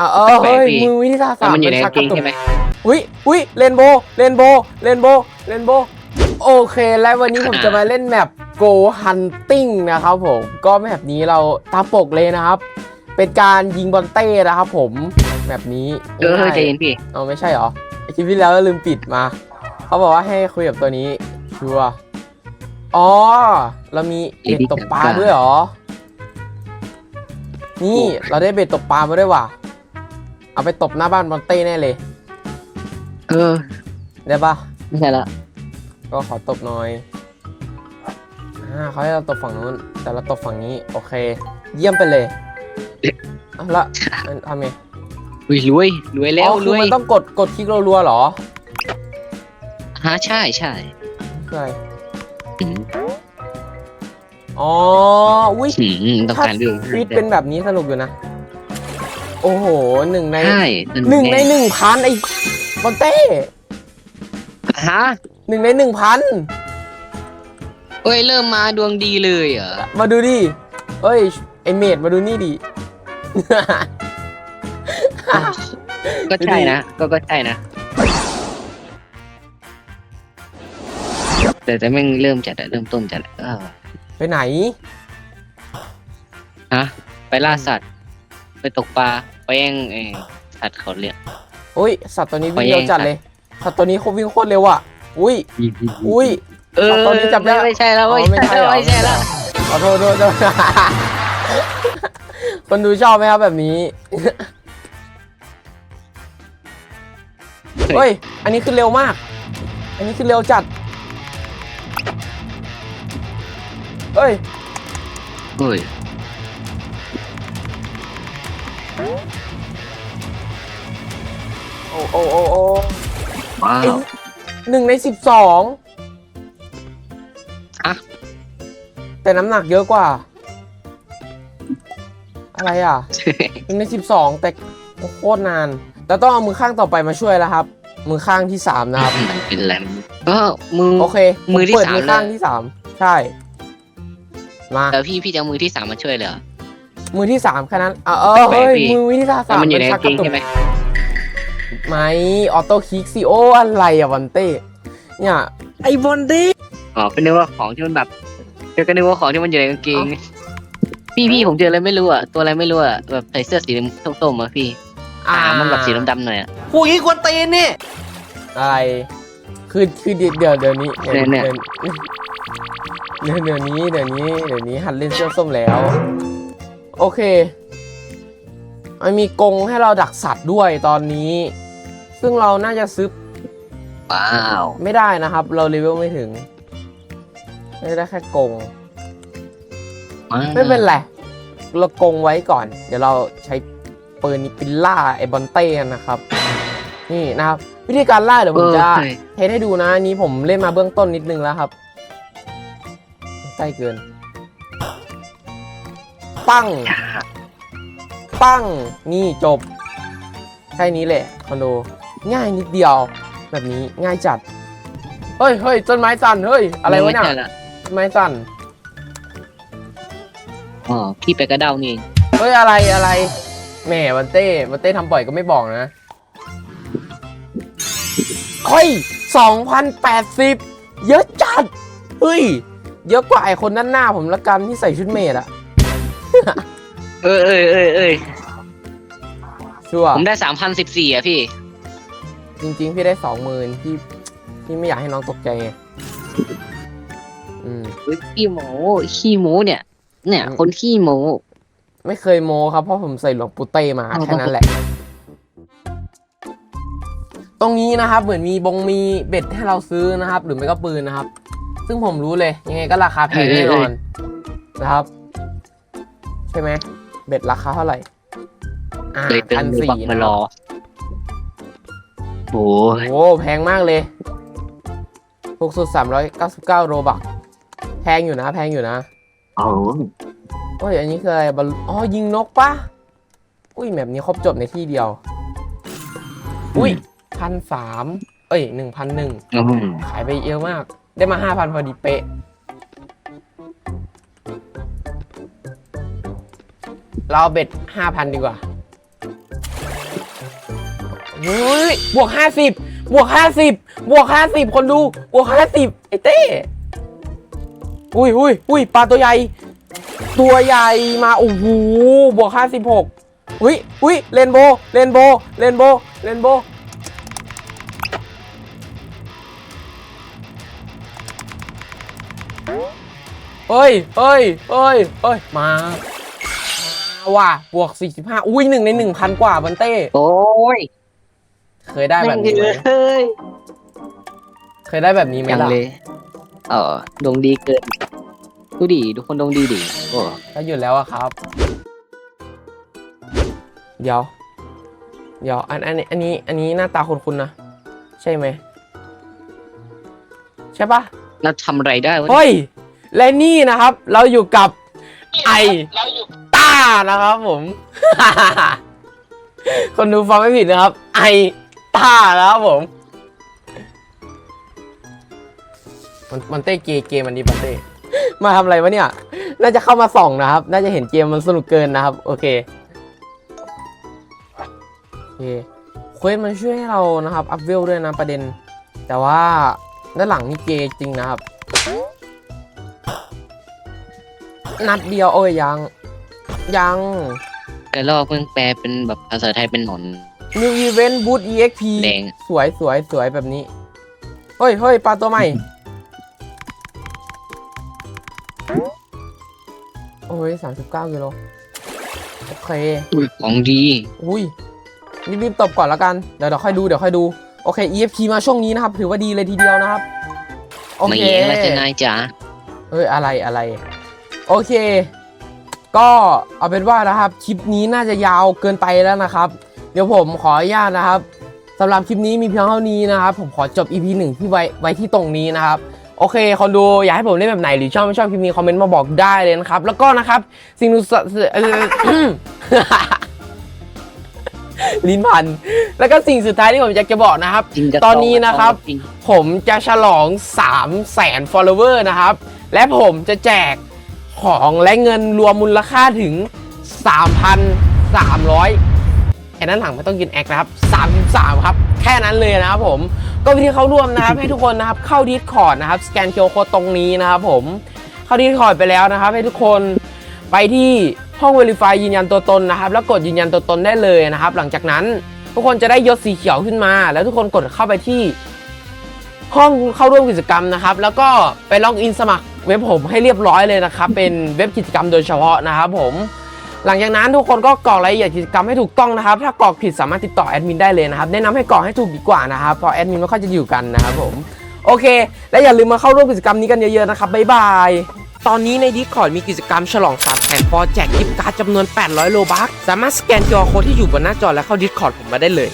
อะเออเฮ้ยแปลกดิ มือวิทยาแล้ศาวสตมันร์อยู่ในชักางเกงตุใช่ไหม อุ้ยอุ้ยเรนโบเรนโบเรนโบเรนโบโอเค และวันนี้ผมจะมาเล่นแมป Go Hunting นะครับผม ก็แมปนี้เราตามปกเลยนะครับ เป็นการยิงบอลเต้นะครับผมแบบนี้เออเฮ้ยใจเย็นพี่ เอาไม่ใช่เหรอไอคลิปที่แล้วลืมปิดมา เขาบอกว่าให้คุยกับตัวนี้ชัวร์อ๋อ เรามีเบ็ดตกปลาด้วยเหรอ นี่เราได้เบ็ดตกปลามาด้วยว่ะ เอาไปตบหน้าบ้านบอลเต้แน่เลย เออ ได้ปะไม่ใช่ละก็ขอตบหน่อยอ่าเขาให้เราตบฝั่งนู้น แต่เราตบฝั่งนี้ โอเค เยี่ยมไปเลยเอาละมันทำไงอุ้ยรวยรวยแล้วอ๋อรคือวยมันต้องกดกดคลิกรัวๆเหรอฮะใช่ใช่คืออะไรอืมอ๋ออุ้ยอืมต้องการเรื่องฟีดเป็นแบบนี้สนุกอยู่นะ โอ้โหหนึ่งในใช่หนึ่งในหนึ่งพันไอ้บอลเต้ฮะหนึ่งในหนึ่งพันเอ้ยเริ่มมาดวงดีเลยเหรอมาดูดิเอ้ยไอเมดมาดูนี่ดิก็ใช่นะก็ก็ใช่นะแต่แต่แม่งเริ่มจัดอะเริ่มต้นจัดอะเออไปไหนฮะไปล่าสัตว์ ไปตกปลา ไปแย่งเออสัตว์เขาเรียกอุ้ย สัตว์ตัวนี้วิ่งไปแย่เร็วงจัดเลย สัตว์ตัวนี้เขาวิ่งโคตรเร็วอะ อุ้ย อุ้ย เออตอนนี้จับได้ไม่ใช่แล้วอ๋อไม่ไม่ใช่ใช่เหรอ ไม่ใช่แล้วขอโทษโทษโทษคนดูชอบไหมครับแบบนี้ เฮ้ย อันนี้คือเร็วมาก อันนี้คือเร็วจัด เฮ้ย เฮ้ย โอ้โอ้โอ้โอ้ว้าไอ้วหนึ่งในสิบสองอะ แต่น้ำหนักเยอะกว่า อะไรอะ หนึ่งในสิบสองแต่โคตรนาน แล้วต้องเอามือข้างต่อไปมาช่วยแล้วครับ มือข้างที่สามนะครับ มันเป็นแรมก็มือ โอเคมือที่ผเปิดสามมือข้างเลย ที่สามใช่ มาแต่พี่พี่จะเอามือที่สามมาช่วยเลยเหรอ มือที่สามแค่นั้นอะเออเฮ้ยแปลกพี่มือวิทยาแล้ศาวสตมันร์อยู่ในชักางเกงตุกใช่ไหมไหมออโต้คลิกซิโออะไรอะวันเต้เนี่ยไอบอลดี้อ๋อก็นึกว่าของที่มันแบบก็นึกว่าของที่มันอยู่ในกางเกงพี่พี่ผมเจออะไรไม่รู้อะตัวอะไรไม่รู้อะแบบใส่เสื้อสีส้มๆอะพี่ขามันแบบสีดำๆหน่อยอะผู้หญิงกวนตีนนี่อะไรคือคือเดี๋ยวเดี๋ยวเดี๋ยวนี้เดี๋ยวเนี่ยเดี๋ยวเดี๋ยวนี้เดี๋ยวนี้เดี๋ยวนี้หัดเล่นเสื้อส้มแล้ว โอเคมันมีกรงให้เราดักสัตว์ด้วยตอนนี้ ซึ่งเราน่าจะซื้อว้าวไม่ได้นะครับ เราเลเวลไม่ถึงได้แค่กรงว้าวไม่เป็นไรเรากรงไว้ก่อน เดี๋ยวเราใช้ปืนนี้ปิล่าไอ้บอลเต้กันนะครับ นี่นะครับ วิธีการล่าเดี๋ยวเอผมอจะใช่เทสให้ดูนะอันนี้ผมเล่นมาเบื้องต้นนิดนึงแล้วครับใกล้เกิน ปั้ง ปั้ง นี่จบ แค่นี้แหละคอนโด ง่ายนิดเดียว แบบนี้ง่ายจัด เฮ้ยเฮ้ยต้นไม้สั่น เฮ้ย อะไรวะเนี่ยม่ใช่ละต้นไม้สั่น อ๋อพี่ไปกระเด้านี่เองเฮ้ย อะไรอะไร แหมวันเต้วันเต้ทำบ่อยก็ไม่บอกนะเฮ้ยสองพันแปดสิบเยอะจัด เฮ้ย เยอะกว่าไอคนด้านหน้าผมละกันที่ใส่ชุดเมดอะ เออเออเออเออชัวร์ผมได้สามพันสิบสี่อะพี่ จริง ๆ พี่ได้สองหมื่นพี่พี่ไม่อยากให้น้องตกใจไงอืมเฮ้ยขี้โมขี้โมเนี่ย เนี่ย อืม คนขี้โมไม่เคยโมครับเพราะผมใส่หลวงปู่เต้มาอ๋อ แค่นั้นแหละ ตรงนี้นะครับ เหมือนมีบงมีเบ็ดให้เราซื้อนะครับ หรือไม่ก็ปืนนะครับ ซึ่งผมรู้เลย ยังไงก็ราคาแพงแน่นอนนะครับ ใช่ไหมเบ็ดราคาเท่าไหร่ อ่าเลยเติพัมนมือสี่บักมารอโอ้ยโอ้แพงมากเลยถูกสุดสามร้อยเก้าสิบเก้าโรบักแพงอยู่นะ แพงอยู่นะโอ้โอ้ยอันนี้คืออะไรบอลอ๋อยิงนกปะอุ้ยแบบนี้ครบจบในที่เดียว อุ้ยพันสามเอ้ยหนึ่งพันหนึ่ง อืมขายไปเยอะมาก ได้มาห้าพันพอดีเป๊ะ เราเบ็ดห้าพันดีกว่าเฮ้ยบวกห้าสิบบวกห้าสิบบวกห้าสิบคนดู บวกห้าสิบไอ้เต้อุ้ยอุ้ยอุ้ยปลาตัวใหญ่ ตัวใหญ่มา โอ้โห บวกห้าสิบหกอุ้ยอุ้ยเรนโบเรนโบเรนโบเรนโบเฮ้ยเฮ้ยเฮ้ยเฮ้ยมา ว่ะ บวก 45 อุ้ยหนึ่งใน1,000กว่าบันเต้ โอ้ยเคยได้แบบนี้ไหมเฮ้ยเคยได้แบบนี้ไหมยังล่ะเลย เออดวงดีเกิน ดูดิทุกคนดวงดีดิโอ้ก็อยู่แล้วอะครับ เดี๋ยว เดี๋ยว อันอันนี้อันนี้ อันนี้หน้าตาคุณคุณนะ ใช่ไหม ใช่ปะเราทำอะไรได้วะเฮ้ย และนี่นะครับ เราอยู่กับไอต้า นะครับผม คนดูฟังไม่ผิดนะครับ ไอต้านะครับผม มันมันเต้เกเกมันดีมันเต้ มาทำอะไรวะเนี่ย น่าจะเข้ามาส่องนะครับ น่าจะเห็นเกมมันสนุกเกินนะครับ โอเคโอเคเควสมันช่วยให้เรานะครับอัพเวลด้วยนะประเด็น แต่ว่าด้านหลังนี่เกจริงนะครับ นัดเดียวโอ้ยยัง ยังแต่ลอกเพิ่งแปลเป็นแบบภาษาไทยเป็นหนอน New Event Boot EXP แดง สวยสวยสวยแบบนี้เฮ้ยเฮ้ยปลาตัวใหม่ โอ้ยสามสิบเก้ากิโลโอเค อุ้ยของดี อุ้ยรีบๆตบก่อนแล้วกัน เดี๋ยวเดี๋ยวค่อยดูเดี๋ยวค่อยดู โอเค EFP มาช่วงนี้นะครับ ถือว่าดีเลยทีเดียวนะครับ โอไม่เคเองแล้วจะนายจ๋าเฮ้ยอะไรอะไร โอเค ก็เอาเป็นว่านะครับคลิปนี้น่าจะยาวเกินไปแล้วนะครับ เดี๋ยวผมขออนุญาตนะครับสำหรับคลิปนี้มีเพียงเท่านี้นะครับ ผมขอจบ EP หนึ่งที่ไว้ไว้ที่ตรงนี้นะครับโอเคคนดูอยากให้ผมเล่นแบบไหนหรือชอบไม่ชอบคลิปนี้คอมเมนต์มาบอกได้เลยนะครับ แล้วก็นะครับ สิ่งนุสเอ่อลิ้นพัน แล้วก็สิ่งสุดท้ายที่ผมอยากจะบอกนะครับจริงจะตอนนี้นะครับจงผมจะฉลอง3 0 0แสน follower นะครับ และผมจะแจก ของและเงินรวมมูลค่าถึง 3,300แค่นั้นหลังไม่ต้องกินแอคนะครับ 33 ครับ แค่นั้นเลยนะครับผม ก็วิธีเข้าร่วมนะครับให้ทุกคนนะครับเข้าดิสคอร์ดนะครับสแกนเคอร์โคตรงนี้นะครับผมเข้าดิสคอร์ดไปแล้วนะครับ ให้ทุกคนไปที่ห้อง Verify ยืนยันตัวตนนะครับ แล้วกดยืนยันตัวตนได้เลยนะครับ หลังจากนั้นทุกคนจะได้ยศสีเขียวขึ้นมา แล้วทุกคนกดเข้าไปที่ห้องเข้าร่วมกิจกรรมนะครับ แล้วก็ไปล็อกอินสมัคร เว็บผมให้เรียบร้อยเลยนะครับ เป็นเว็บกิจกรรมโดยเฉพาะนะครับผมหลังจากนั้นทุกคนก็กรอกรายละเอียดกิจกรรมให้ถูกต้องนะครับ ถ้ากรอกผิดสามารถติดต่อแอดมินได้เลยนะครับแนะนำให้กรอกให้ถูกดีกว่านะครับเพราะแอดมินไม่ค่อยจะอยู่กันนะครับผมโอเค และอย่าลืมมาเข้าร่วมกิจกรรมนี้กันเยอะๆนะครับบ๊ายบายตอนนี้ใน Discord มีกิจกรรมฉลอง3แสนฟอร์แจกกิฟต์การ์ดจำนวน 800 โลบัคสามารถสแกน QR Code ที่อยู่บนหน้าจอและเข้า Discord ผมมาได้เลย